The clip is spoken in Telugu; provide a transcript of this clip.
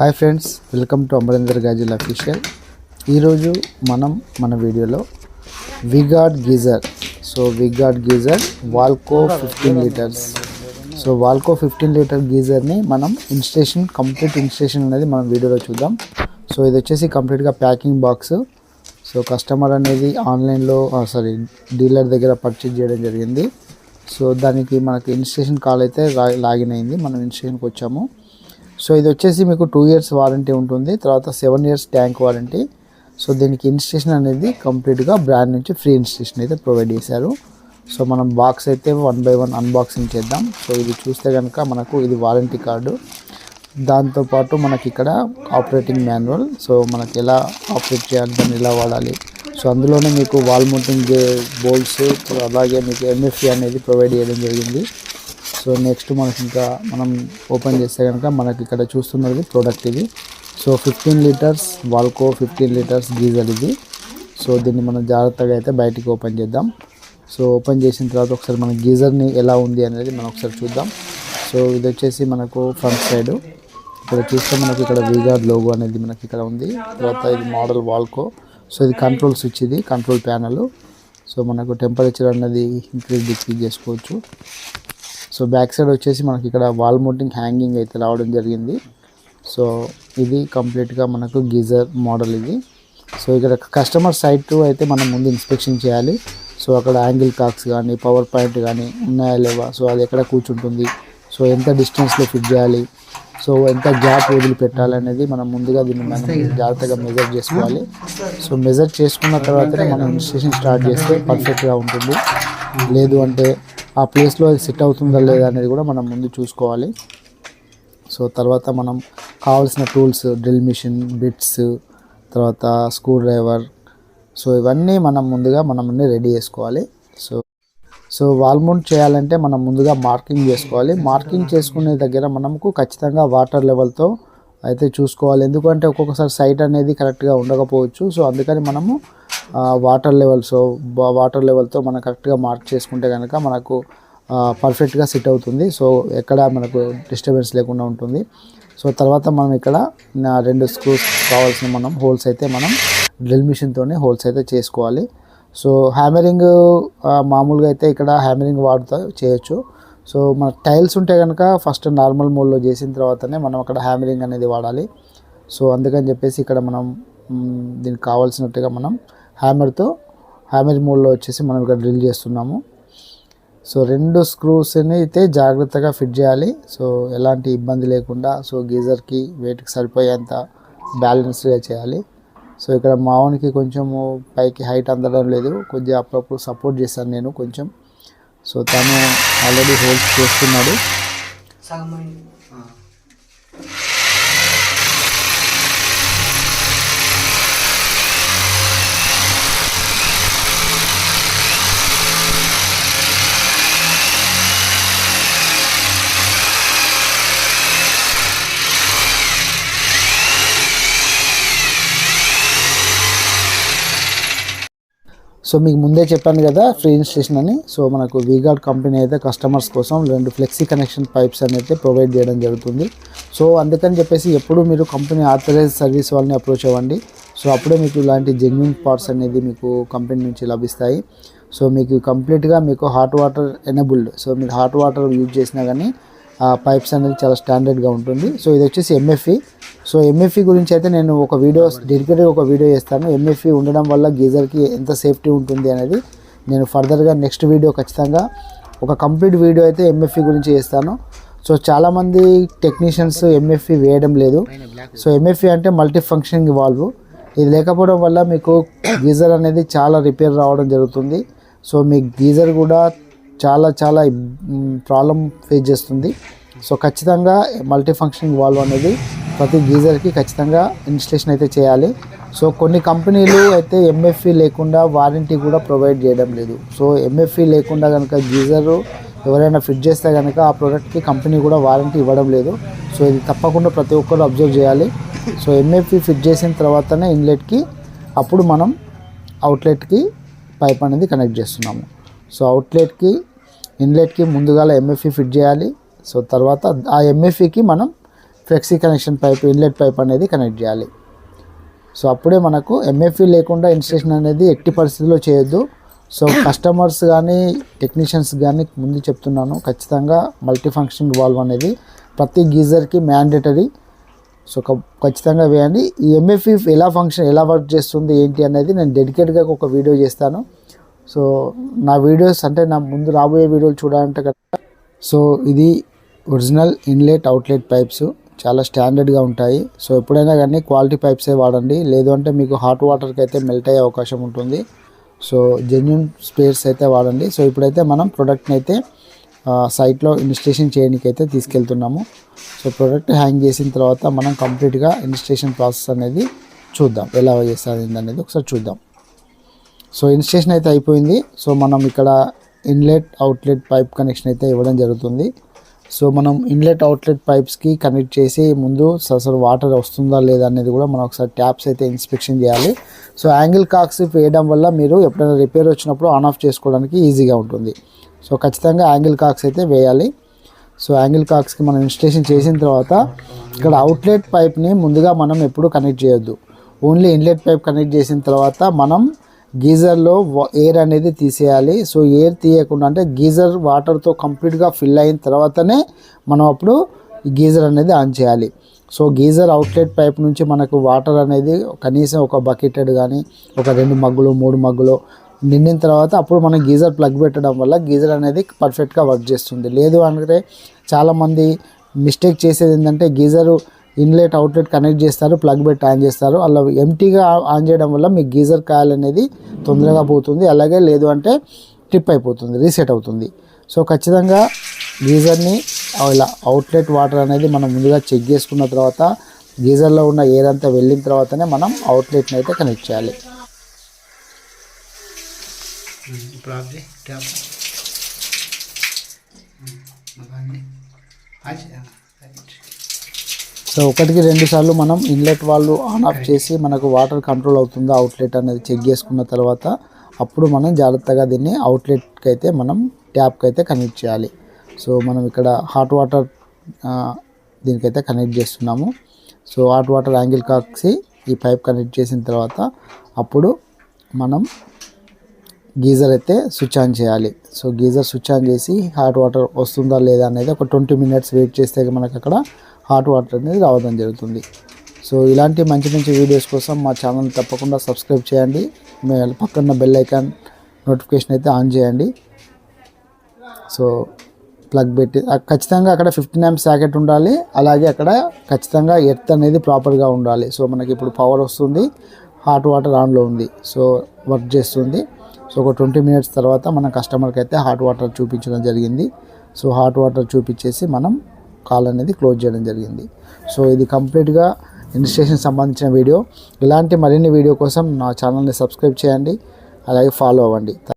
Hi friends welcome to Amarender గాజిల్ official. ఈరోజు మనం మన వీడియోలో V Guard geyser. So V Guard geyser వాల్కో fifteen litres. So వాల్కో fifteen litre గీజర్ని మనం ఇన్స్టేషన్ కంప్లీట్ ఇన్స్టేషన్ అనేది మనం వీడియోలో చూద్దాం. సో ఇది వచ్చేసి కంప్లీట్గా ప్యాకింగ్ బాక్స్. సో కస్టమర్ అనేది ఆన్లైన్లో సారీ డీలర్ దగ్గర పర్చేజ్ చేయడం జరిగింది. సో దానికి మనకి ఇన్స్టేషన్ కాల్ అయితే లా- లాగిన్ అయింది. మనం ఇన్స్టేషన్కి వచ్చాము. సో ఇది వచ్చేసి మీకు టూ ఇయర్స్ వారంటీ ఉంటుంది. తర్వాత seven years tank warranty so దీనికి ఇన్స్టేషన్ అనేది కంప్లీట్గా బ్రాండ్ నుంచి ఫ్రీ ఇన్స్టేషన్ అయితే ప్రొవైడ్ చేశారు. సో మనం బాక్స్ అయితే వన్ బై వన్ అన్బాక్సింగ్ చేద్దాం. సో ఇది చూస్తే కనుక మనకు ఇది వారంటీ కార్డు దాంతోపాటు మనకి ఇక్కడ ఆపరేటింగ్ మాన్యువల్ సో మనకి ఎలా ఆపరేట్ చేయాలి దాన్ని ఎలా వాడాలి. సో అందులోనే మీకు వాల్ మౌంటింగ్ బోల్స్ అలాగే మీకు ఎంఎఫ్సి అనేది ప్రొవైడ్ చేయడం జరిగింది. సో నెక్స్ట్ మనకి ఇంకా మనం ఓపెన్ చేస్తే కనుక మనకి ఇక్కడ చూస్తున్నది ప్రోడక్ట్ ఇది. So fifteen litres వాల్కో fifteen litres geyser ఇది. సో దీన్ని మనం జాగ్రత్తగా అయితే బయటికి ఓపెన్ చేద్దాం. సో ఓపెన్ చేసిన తర్వాత ఒకసారి మన గీజర్ని ఎలా ఉంది అనేది మనం ఒకసారి చూద్దాం. సో ఇది వచ్చేసి మనకు ఫ్రంట్ సైడ్ ఇక్కడ చూస్తే మనకి ఇక్కడ వీగార్డ్ లోగో అనేది మనకి ఇక్కడ ఉంది. తర్వాత ఇది మోడల్ వాల్కో సో ఇది కంట్రోల్ స్విచ్ ఇది కంట్రోల్ ప్యానల్ సో మనకు టెంపరేచర్ అనేది ఇంక్రీజ్ డిక్రీజ్ చేసుకోవచ్చు. సో బ్యాక్ సైడ్ వచ్చేసి మనకి ఇక్కడ వాల్ మౌంటింగ్ హ్యాంగింగ్ అయితే రావడం జరిగింది. సో ఇది కంప్లీట్గా మనకు గీజర్ మోడల్ ఇది. సో ఇక్కడ కస్టమర్ సైట్ అయితే మనం ముందు ఇన్స్పెక్షన్ చేయాలి. సో అక్కడ యాంగిల్ కాక్స్ కానీ పవర్ పాయింట్ కానీ ఉన్నాయా లేవా? సో అది ఎక్కడ కూర్చుంటుంది? సో ఎంత డిస్టెన్స్లో ఫిట్ చేయాలి? సో ఎంత గ్యాప్ వదిలి పెట్టాలనేది మనం ముందుగా దీన్ని మనం జాగ్రత్తగా మెజర్ చేసుకోవాలి. సో మెజర్ చేసుకున్న తర్వాతనే మనం ఇన్స్టేషన్ స్టార్ట్ చేస్తే పర్ఫెక్ట్గా ఉంటుంది. లేదు అంటే ఆ ప్లేస్లో అది సెట్ అవుతుందా లేదా అనేది కూడా మనం ముందు చూసుకోవాలి. సో తర్వాత మనం కావాల్సిన టూల్స్ డ్రిల్ మిషన్ బిట్స్ తర్వాత స్క్రూ డ్రైవర్ సో ఇవన్నీ మనం ముందుగా మనం అన్ని రెడీ చేసుకోవాలి. సో సో వాల్మౌంట్ చేయాలంటే మనం ముందుగా మార్కింగ్ చేసుకోవాలి. మార్కింగ్ చేసుకునే దగ్గర మనకు ఖచ్చితంగా వాటర్ లెవెల్తో అయితే చూసుకోవాలి. ఎందుకంటే ఒక్కొక్కసారి సైట్ అనేది కరెక్ట్గా ఉండకపోవచ్చు. సో అందుకని మనము వాటర్ లెవెల్ సో వాటర్ లెవెల్తో మనం కరెక్ట్గా మార్క్ చేసుకుంటే కనుక మనకు పర్ఫెక్ట్గా సెట్ అవుతుంది. సో ఎక్కడ మనకు డిస్టర్బెన్స్ లేకుండా ఉంటుంది. సో తర్వాత మనం ఇక్కడ రెండు స్క్రూస్ కావాల్సిన మనం హోల్స్ అయితే మనం డ్రిల్ మిషన్తోనే హోల్స్ అయితే చేసుకోవాలి. సో హ్యామరింగ్ మామూలుగా అయితే ఇక్కడ హ్యామరింగ్ వాడుతూ చేయొచ్చు. సో మన టైల్స్ ఉంటే కనుక ఫస్ట్ నార్మల్ మోడ్లో చేసిన తర్వాతనే మనం అక్కడ హ్యామరింగ్ అనేది వాడాలి. సో అందుకని చెప్పేసి ఇక్కడ మనం దీనికి కావాల్సినట్టుగా మనం హ్యామర్తో హ్యామర్ మోడ్లో వచ్చేసి మనం ఇక్కడ డ్రిల్ చేస్తున్నాము. సో రెండు స్క్రూస్ని అయితే జాగ్రత్తగా ఫిట్ చేయాలి. సో ఎలాంటి ఇబ్బంది లేకుండా సో గీజర్కి వెయిట్కి సరిపోయేంత బ్యాలెన్స్గా చేయాలి. సో ఇక్కడ మావునికి కొంచెము పైకి హైట్ అందడం లేదు. కొద్దిగా అప్పుడప్పుడు సపోర్ట్ చేశాను నేను కొంచెం. సో తను ఆల్రెడీ హోల్స్ చేస్తున్నాడు. సో మీకు ముందే చెప్పాను కదా ఫ్రీ ఇన్స్టేషన్ అని. సో మనకు వీగార్డ్ కంపెనీ అయితే కస్టమర్స్ కోసం రెండు ఫ్లెక్సీ కనెక్షన్ పైప్స్ అనేది ప్రొవైడ్ చేయడం జరుగుతుంది. సో అందుకని చెప్పేసి ఎప్పుడు మీరు కంపెనీ ఆథరైజ్ సర్వీస్ వాళ్ళని అప్రోచ్ అవ్వండి. సో అప్పుడే మీకు ఇలాంటి జెన్యున్ పార్ట్స్ అనేది మీకు కంపెనీ నుంచి లభిస్తాయి. సో మీకు కంప్లీట్గా మీకు హాట్ వాటర్ ఎనబుల్డ్ సో మీరు హాట్ వాటర్ యూజ్ చేసినా కానీ ఆ పైప్స్ అనేది చాలా స్టాండర్డ్గా ఉంటుంది. సో ఇది వచ్చేసి ఎంఎఫ్ఈ సో ఎంఎఫ్ఈ గురించి అయితే నేను ఒక వీడియో డెడికేటెడ్ ఒక వీడియో చేస్తాను. ఎంఎఫ్ఈ ఉండడం వల్ల గీజర్కి ఎంత సేఫ్టీ ఉంటుంది అనేది నేను ఫర్దర్గా నెక్స్ట్ వీడియో ఖచ్చితంగా ఒక కంప్లీట్ వీడియో అయితే ఎంఎఫ్ఈ గురించి చేస్తాను. సో చాలామంది టెక్నీషియన్స్ ఎంఎఫ్ఈ వేయడం లేదు. సో ఎంఎఫ్ఈ అంటే మల్టీ ఫంక్షనింగ్ వాల్వ్ ఇది లేకపోవడం వల్ల మీకు గీజర్ అనేది చాలా రిపేర్ రావడం జరుగుతుంది. సో మీ గీజర్ కూడా చాలా చాలా ప్రాబ్లం ఫేస్ చేస్తుంది. సో ఖచ్చితంగా మల్టీ ఫంక్షనింగ్ వాల్వ్ అనేది ప్రతి గీజర్కి ఖచ్చితంగా ఇన్స్టలేషన్ అయితే చేయాలి. సో కొన్ని కంపెనీలు అయితే ఎంఎఫ్ఈ లేకుండా వారంటీ కూడా ప్రొవైడ్ చేయడం లేదు. సో ఎంఎఫ్ఈ లేకుండా కనుక గీజరు ఎవరైనా ఫిట్ చేస్తే కనుక ఆ ప్రోడక్ట్కి కంపెనీ కూడా వారంటీ ఇవ్వడం లేదు. సో ఇది తప్పకుండా ప్రతి ఒక్కరు అబ్జర్వ్ చేయాలి. సో ఎంఎఫ్ఈ ఫిట్ చేసిన తర్వాతనే ఇన్లెట్కి అప్పుడు మనం అవుట్లెట్కి పైప్ అనేది కనెక్ట్ చేస్తున్నాము. సో అవుట్లెట్కి ఇన్లెట్కి ముందుగా ఎంఎఫ్ఈ ఫిట్ చేయాలి. సో తర్వాత ఆ ఎంఎఫ్ఈకి మనం flexi connection pipe inlet pipe అనేది కనెక్ట్ చేయాలి. సో అప్పుడే మనకు ఎంఎఫ్ఈ లేకుండా ఇన్స్టేషన్ అనేది ఎట్టి పరిస్థితుల్లో చేయొద్దు. సో కస్టమర్స్ కానీ టెక్నీషియన్స్ కానీ ముందు చెప్తున్నాను ఖచ్చితంగా మల్టీఫంక్షనింగ్ వాల్వ్ అనేది ప్రతి గీజర్కి మ్యాండేటరీ సో ఖచ్చితంగా వేయండి. ఈ ఎంఎఫ్ఈ ఎలా ఫంక్షన్ ఎలా వర్క్ చేస్తుంది ఏంటి అనేది నేను డెడికేట్గా ఒక వీడియో చేస్తాను. సో నా వీడియోస్ అంటే నా ముందు రాబోయే వీడియోలు చూడాలంటే కదా. సో ఇది ఒరిజినల్ ఇన్లెట్ అవుట్లెట్ పైప్స్. చాలా స్టాండర్డ్గా ఉంటాయి. సో ఎప్పుడైనా కానీ క్వాలిటీ పైప్సే వాడండి. లేదు అంటే మీకు హాట్ వాటర్కి అయితే మెల్ట్ అయ్యే అవకాశం ఉంటుంది. సో జెన్యున్ స్పేర్స్ అయితే వాడండి. సో ఇప్పుడైతే మనం ప్రోడక్ట్ని అయితే సైట్లో ఇన్స్టేషన్ చేయడానికి అయితే తీసుకెళ్తున్నాము. సో ప్రోడక్ట్ హ్యాంగ్ చేసిన తర్వాత మనం కంప్లీట్గా ఇన్స్టేషన్ ప్రాసెస్ అనేది చూద్దాం. ఎలా చేస్తుంది అనేది ఒకసారి చూద్దాం. సో ఇన్స్టేషన్ అయితే అయిపోయింది. సో మనం ఇక్కడ ఇన్లెట్ అవుట్లెట్ పైప్ కనెక్షన్ అయితే ఇవ్వడం జరుగుతుంది. సో మనం ఇన్లెట్ అవుట్లెట్ పైప్స్కి కనెక్ట్ చేసి ముందు అసలు వాటర్ వస్తుందా లేదా అనేది కూడా మనం ఒకసారి ట్యాప్స్ అయితే ఇన్స్పెక్షన్ చేయాలి. సో యాంగిల్ కాక్స్ వేయడం వల్ల మీరు ఎప్పుడైనా రిపేర్ వచ్చినప్పుడు ఆన్ ఆఫ్ చేసుకోవడానికి ఈజీగా ఉంటుంది. సో ఖచ్చితంగా యాంగిల్ కాక్స్ అయితే వేయాలి. సో యాంగిల్ కాక్స్కి మనం ఇన్స్టేషన్ చేసిన తర్వాత ఇక్కడ అవుట్లెట్ పైప్ని ముందుగా మనం ఎప్పుడు కనెక్ట్ చేయొద్దు. ఓన్లీ ఇన్లెట్ పైప్ కనెక్ట్ చేసిన తర్వాత మనం గీజర్లో ఎయిర్ అనేది తీసేయాలి. సో ఎయిర్ తీయకుండా అంటే గీజర్ వాటర్తో కంప్లీట్గా ఫిల్ అయిన తర్వాతనే మనం అప్పుడు గీజర్ అనేది ఆన్ చేయాలి. సో గీజర్ అవుట్లెట్ పైప్ నుంచి మనకు వాటర్ అనేది కనీసం ఒక బకెటెడ్ కానీ ఒక రెండు మగ్గులు మూడు మగ్గులు నిండిన తర్వాత అప్పుడు మనం గీజర్ ప్లగ్ పెట్టడం వల్ల గీజర్ అనేది పర్ఫెక్ట్గా వర్క్ చేస్తుంది. లేదు అంటే చాలామంది మిస్టేక్ చేసేది ఏంటంటే గీజరు ఇన్లెట్ అవుట్లెట్ కనెక్ట్ చేస్తారు ప్లగ్ పెట్టి ఆన్ చేస్తారు. అలా ఎంటీగా ఆన్ చేయడం వల్ల మీ గీజర్ కాయల్ అనేది తొందరగా పోతుంది. అలాగే లేదు అంటే ట్రిప్ అయిపోతుంది రీసెట్ అవుతుంది. సో ఖచ్చితంగా గీజర్ని ఇలా అవుట్లెట్ వాటర్ అనేది మనం ముందుగా చెక్ చేసుకున్న తర్వాత గీజర్లో ఉన్న ఎయిర్ అంతా వెళ్ళిన తర్వాతనే మనం అవుట్లెట్ని అయితే కనెక్ట్ చేయాలి. ఇప్పుడు ఆఫ్ చేయి ట్యాప్ అలాగే అది రైట్ సో ఒకటికి రెండు సార్లు మనం ఇన్లెట్ వాళ్ళు ఆన్ ఆఫ్ చేసి మనకు వాటర్ కంట్రోల్ అవుతుందా అవుట్లెట్ అనేది చెక్ చేసుకున్న తర్వాత అప్పుడు మనం జాగ్రత్తగా దీన్ని అవుట్లెట్కి అయితే మనం ట్యాప్కి అయితే కనెక్ట్ చేయాలి. సో మనం ఇక్కడ హాట్ వాటర్ దీనికైతే కనెక్ట్ చేస్తున్నాము. సో హాట్ వాటర్ యాంగిల్ కాక్సి ఈ పైప్ కనెక్ట్ చేసిన తర్వాత అప్పుడు మనం గీజర్ అయితే స్విచ్ ఆన్ చేయాలి. సో గీజర్ స్విచ్ ఆన్ చేసి హాట్ వాటర్ వస్తుందా లేదా అనేది ఒక ట్వంటీ మినిట్స్ వెయిట్ చేస్తే మనకు అక్కడ హాట్ వాటర్ అనేది రావడం జరుగుతుంది. సో ఇలాంటి మంచి మంచి వీడియోస్ కోసం మా ఛానల్ తప్పకుండా సబ్స్క్రైబ్ చేయండి. మేము పక్కన బెల్ ఐకాన్ నోటిఫికేషన్ అయితే ఆన్ చేయండి. సో ప్లగ్ పెట్టి ఖచ్చితంగా అక్కడ ఫిఫ్టీన్ ఎంఎం సాకెట్ ఉండాలి. అలాగే అక్కడ ఖచ్చితంగా ఎర్త్ అనేది ప్రాపర్గా ఉండాలి. సో మనకి ఇప్పుడు పవర్ వస్తుంది హాట్ వాటర్ ఆన్లో ఉంది. సో వర్క్ చేస్తుంది. సో ఒక ట్వంటీ మినిట్స్ తర్వాత మన కస్టమర్కి అయితే హాట్ వాటర్ చూపించడం జరిగింది. సో హాట్ వాటర్ చూపించేసి మనం కాల్ అనేది క్లోజ్ చేయడం జరిగింది. సో ఇది కంప్లీట్గా ఇన్స్టేషన్ సంబంధించిన వీడియో. ఇలాంటి మరిన్ని వీడియో కోసం నా ఛానల్ని సబ్స్క్రైబ్ చేయండి. అలాగే ఫాలో అవ్వండి.